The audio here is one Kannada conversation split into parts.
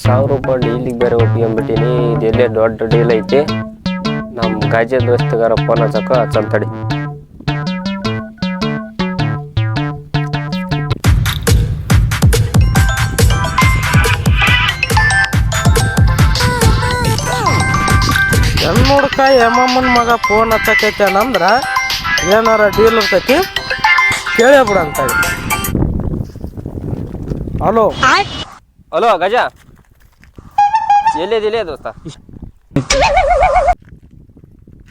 ಸಾವಿರ ರೂಪಾಯಿ ಡೀಲಿಗೆ ಬೇರೆ ಒಪ್ಕೊಂಡ್ಬಿಟ್ಟಿನಿ ಇದೆಲ್ಲೇ ದೊಡ್ಡ ಡೀಲ್ ಐತಿ? ನಮ್ಮ ಗಾಜಿ ದೋಸ್ತಗಾರ ಫೋನ್ ಹಚ್ಚಕ ಹಚ್ಚಂತಡಿ ಎನ್ನೋಡ್ಕ ಯಮ್ಮಮ್ಮನ ಮಗ ಫೋನ್ ಹಚ್ಚಕೈತೇನಂದ್ರ ಏನಾರ ಡೀಲ್ ಇರ್ತೈತಿ ಕೇಳೇ ಬಿಡಂತ ಹಲೋ ಹಲೋ ಗಜ. ಎಲ್ಲಿದಿಲ್ಲೇ ದೋಸ್ತ?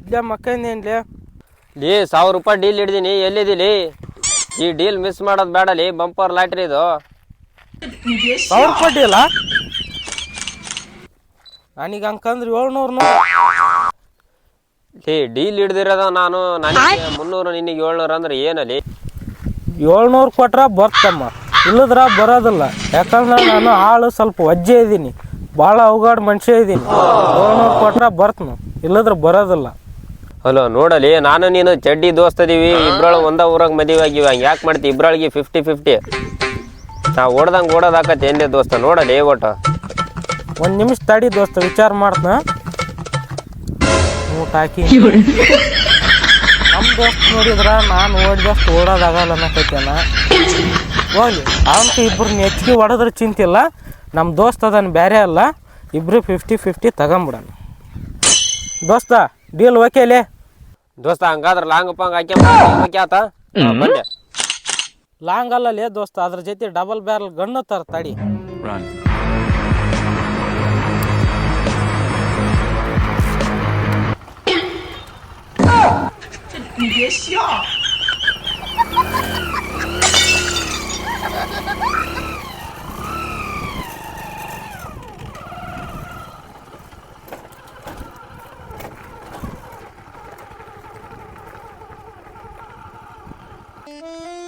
ಇಲ್ಲೇ ಮಕ್ಕಂದೇನ್ಲೇ ಲೇ? ಸಾವಿರ ರೂಪಾಯಿ ಡೀಲ್ ಹಿಡ್ದೀನಿ ಎಲ್ಲಿದಿಲಿ ಈ ಡೀಲ್ ಮಿಸ್ ಮಾಡೋದು ಬೇಡಲಿ ಬಂಪರ್ ಲಾಟ್ರಿ ಇದು. ಸಾವಿರ ರೂಪಾಯಿ ಡೀಲ ನನಗೆ ಹಂಗಂದ್ರೆ ಏಳ್ನೂರು ಲೇ ಡೀಲ್ ಹಿಡ್ದಿರೋದ ನಾನು ನನಗೆ ಮುನ್ನೂರು ನಿನಗೆ ಏಳ್ನೂರು ಅಂದ್ರೆ ಏನಲಿ ಏಳ್ನೂರು ಕೊಟ್ರ ಬರ್ತಮ್ಮ. ಇಲ್ಲದ್ರ ಬರೋದಿಲ್ಲ. ಯಾಕಂದ್ರೆ ನಾನು ಆಳು ಸ್ವಲ್ಪ ವಜ್ಜೆ ಇದ್ದೀನಿ ಭಾಳ ಅವಗಾಡ್ ಮನುಷ್ಯ ಇದ್ದೀನಿ ಏಳ್ನೂರು ಕೊಟ್ರೆ ಬರ್ತನು. ಇಲ್ಲದ್ರ ಬರೋದಿಲ್ಲ. ಹಲೋ ನೋಡಲಿ ನಾನು ನೀನು ಚಡ್ಡಿ ದೋಸ್ತದೀವಿ ಇಬ್ರೊಳ ಒಂದ ಊರಾಗ ಮದುವೆ ಆಗಿವಿ. ಹಂಗೆ ಯಾಕೆ ಮಾಡ್ತಿ? ಇಬ್ರೊಳಗೆ ಫಿಫ್ಟಿ ಫಿಫ್ಟಿ ನಾ ಓಡ್ದಂಗೆ ಓಡೋದಾಕತ್ತೆ ಎಲ್ಲೇ ದೋಸ್ತ? ನೋಡಲಿ ಒಟ್ಟು. ಒಂದು ನಿಮಿಷ ತಡಿ ದೋಸ್ತ ವಿಚಾರ ಮಾಡ್ತನ. ಊಟ ಹಾಕಿ. ದೋಸ್ತ್ ನೋಡಿದ್ರ ನಾನು ಓಡಿದಷ್ಟು ಓಡೋದಾಗಲ್ಲ ಅನ್ನಕೈತೇನ ಹೋಗ್ಲಿ. ಅವಂತ ಇಬ್ರನ್ನ ಹೆಚ್ಚಿಗೆ ಹೊಡೆದ್ರೆ ಚಿಂತಿಲ್ಲ ನಮ್ಮ ದೋಸ್ತ್ ಅದನ್ನ ಬೇರೆ ಅಲ್ಲ. ಇಬ್ರು ಫಿಫ್ಟಿ ಫಿಫ್ಟಿ ತಗೊಂಬಿಡೋಣ. ದೋಸ್ತ ಡೀಲ್ ಓಕೆಲೇ ದೋಸ್ತ ಹಂಗಾದ್ರೆ ಲಾಂಗ್ ಪಾಂಗ್ ಹಾಕಿ ಆತ? ಲಾಂಗ್ ಅಲ್ಲಲೇ ದೋಸ್ತ ಅದ್ರ ಜೊತೆ ಡಬಲ್ ಬ್ಯಾರಲ್ ಗಣ್ಣು ತರ ತಡಿ.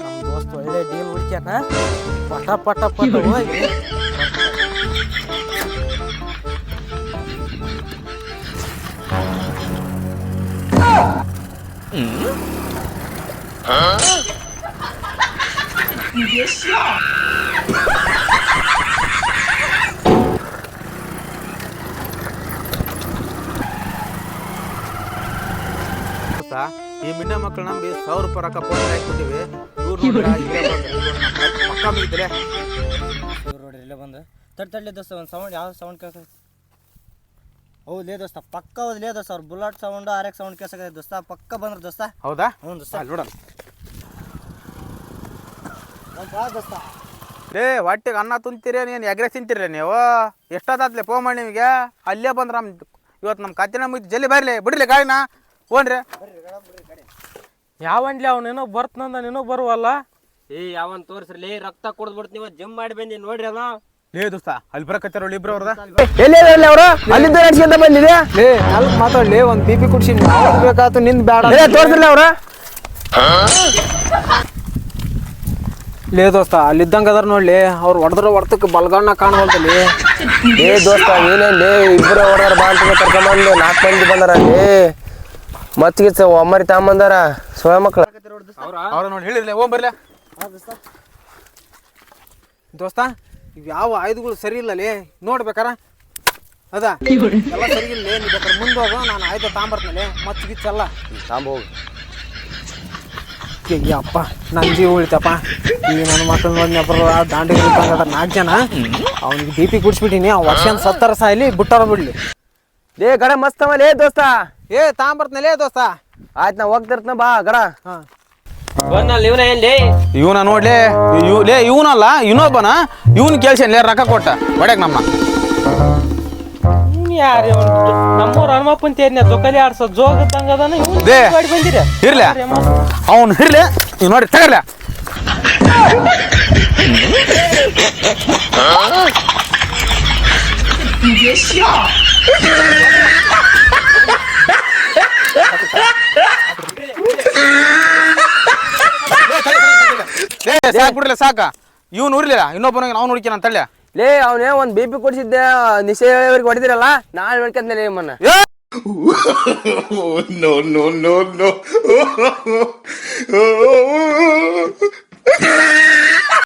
ನಮ್ಮ ದೋಸ್ತ್ ಒಳ್ಳೆ ಡೀಲ್ ಹುಡ್ಕ್ಯಾನ? ಪಟ ಪಟ ಪಟ ಹೋಗಿ. ಗೊತ್ತಾ ಈ ಮಿನ್ನ ಮಕ್ಕಳು ನಂಬಿ ಸಾವಿರ ರೂಪಾಯಿ ರೊಕ್ಕ ಫೋನ್ ಹಾಕ್ಬಿಟ್ಟಿವಿ ಇವ್ರು ಪಕ್ಕ ಇಲ್ಲೇ ಬಂದು ತಡ್ ತಡ್ಲಿ ದೋಸ್ತ ಒಂದು ಸೌಂಡ್ ಯಾವ ಸೌಂಡ್ ಕೇಳ್ತೈತಿ ಹೌದು ಲೇ ದೋಸ್ತ ಪಕ್ಕ ಹೌದು ಲೇ ದೋಸ್ತ ಅವ್ರು bullet sound R X sound ಕೇಸಕ್ಕೆ ದೋಸ್ತ ಪಕ್ಕ ಬಂದ್ರು ದೋಸ್ತ. ಹೌದಾ? ಹ್ಞೂ ದೋಸ್ತ. ಅಲ್ಲಿ ನೋಡೋಣ. ಒಂದ್ ಬಾ ದೋಸ್ತ. ಲೇ ಹೊಟ್ಟೆಗೆ ಅನ್ನ ತುಂತೀರಿ ನೀನು ಎಗ್ರೆ ತಿಂತೀರಿ ನೀವು? ಎಷ್ಟೊತ್ತಾತ್ಲೆ ಫೋನ್ ಮಾಡಿ ನಿಮಗೆ? ಅಲ್ಲೇ ಬಂದ್ರೆ ನಮ್ಮ ಇವತ್ತು ನಮ್ಮ ಕತ್ತಿನ ಮುಗಿದು ಜಲ್ದಿ ಬರಲಿ ಬಿಡ್ರಿ ಗಾಡಿನ ಹೋನ್ರಿ ಅವ್ನು ಅವನೇನೋ ಬರ್ತನಂದ ನೀನು ಬರುವಲ್ಲ? ಏ ಯಾವನ್ ತೋರಿಸ್ರಿ ರಕ್ತ ಕುಡ್ದು ನೀವು ಜಿಮ್ ಮಾಡಿ ಬಂದಿ ನೋಡ್ರಿ ಅದ ಲೇ ದೋಸ್ತ ಅಲ್ಲಿ ಬರಕತ್ತಾರ ಇಬ್ರು ಅವ್ರದ? ಎಲ್ಲಿ ಅವರು? ಅಲ್ಲಿಂದ ನಡ್ಸ್ಕೊಂತ ಬಂದಿದೆ ಲೇ ನಾಲ್ಕು ಮಾತಾಡ್ಲಿ ಒಂದು ಬಿ ಪಿ ಕುಡ್ಸಿ ಬೇಕಾತು ನಿಂದು ಬೇಡ ತೋರಿಸ್ರಲ್ಲ ಅವ್ರ? ಲೇ ದೋಸ್ತ ಅಲ್ಲಿದ್ದಂಗ ಅದಾರ ನೋಡ್ಲಿ ಅವ್ರು ಹೊಡೆದ್ರ ಹೊಡ್ತಕ್ಕೆ ಬಲ್ಗಣ್ಣ ಕಾಣವಲ್ದಲ್ಲಿ ಏ ದೋಸ್ತ ಏನೇ ಲೇ ಇಬ್ರು ಹೊಡೆದ್ರ ಅಂತ ಕರ್ಕೊಂಬಂದು ನಾಲ್ಕು ಮಂದಿ ಬಂದಾರ ಅಲ್ಲಿ. ಮತ್ತಿಗೆ ಒಮ್ಮರಿ ತಗೊಂಬಂದಾರ ಸೋಯ ಮಕ್ಳು. ಅವ್ರ? ನೋಡಿ ಹೇಳಿರ್ಲಿ ಹೋಗ್ ಬರ್ಲಿ. ದೋಸ್ತ ಇವ್ ಯಾವ ಆಯುಧಗಳು ಸರಿ ಇಲ್ಲ ಲೇ ನೋಡ್ಬೇಕಾರ? ಅದ. ಎಲ್ಲ ಸರಿ ಇಲ್ಲ ನೀ ಬೇಕಾದ್ರೆ ಮುಂದೆ ಹೋಗು. ನಾನು ಆಯುಧ ತಾಂಬರ್ತನಲ್ಲಿ. ಮತ್ತೆ ಗಿಚ್ಚಲ್ಲ ತಾಂಬೋಗು ಅಪ್ಪ ನನ್ನ ಜೀವ ಉಳಿತಪ್ಪ. ಈ ನನ್ನ ಮಕ್ಕಳು ನೋಡಿನಪ್ಪ ದಾಂಡಿ ಅದ ನಾಲ್ಕು ಜನ. ಅವ್ನಿಗೆ ಬಿ ಪಿ ಕುಡಿಸ್ಬಿಟ್ಟಿನಿ ಅವ್ನು ವರ್ಷ ಸತ್ತರ ಸಾಯ್ಲಿ ಬಿಟ್ಟಾರ ಬಿಡ್ಲಿ. ಲೇ ಗಡ ಮಸ್ತ್ ಅವ ಲೇ ದೋಸ್ತ. ಏ ತಾಂಬರ್ತನಲ್ಲೇ ದೋಸ್ತ. ಆಯ್ತು ನಾ ಹೋಗ್ತಿರ್ತನ ಬಾ ಗಡ. ಹಾ. ಇವನ ನೋಡ್ಲೆ ಇವನ ನೋಡ್ಲಿ ಇವ್ ಲೇ ಇವನಲ್ಲ ಇನ್ನೊಬ್ಬನ ಇವನ್ ಕೇಳ್ಸೇನ್ ಲೇ ರೊಕ್ಕ ಕೊಟ್ಟ. ಹೊಡ್ಯಾಕ ನಮ್ಮ ನಮ್ಮೂರ ಹನುಮಪ್ಪನ ತೇರ್ನ ಜೊಕಲಿ ಆಡ್ಸೋ ಜೋಗ ಇದ್ದಂಗ ಅದಾನ ಇವ್ನು? ಲೇ ಮಾಡಿ ಬಂದಿರ ಇರ್ಲಿ. ಅವ್ನು ಇರ್ಲಿ. ಇವ್ ನೋಡಿ ತಗರ್ಲ. ಸಾಕ್ ಬಿಡ್ಲಿ ಸಾಕ. ಇವ್ನು ಇನ್ನೊಬ್ಬನಿಗೆ ನಾವು ನೋಡ್ಕಿ ಅಂತ ಹೇಳಿ. ಲೇ ಅವನೇ ಒಂದ್ ಬಿ ಪಿ ಕೊಡಿಸಿದ್ದೆ ನಿಶೆ ಅವ್ರಿಗೆ ಹೊಡಿದಿರಲ್ಲ ನಾಳೆ ನೋಡ್ಕೊಂತಲೇ ನಿಮ್ಮನ್ನ ನೋ ನೋ no.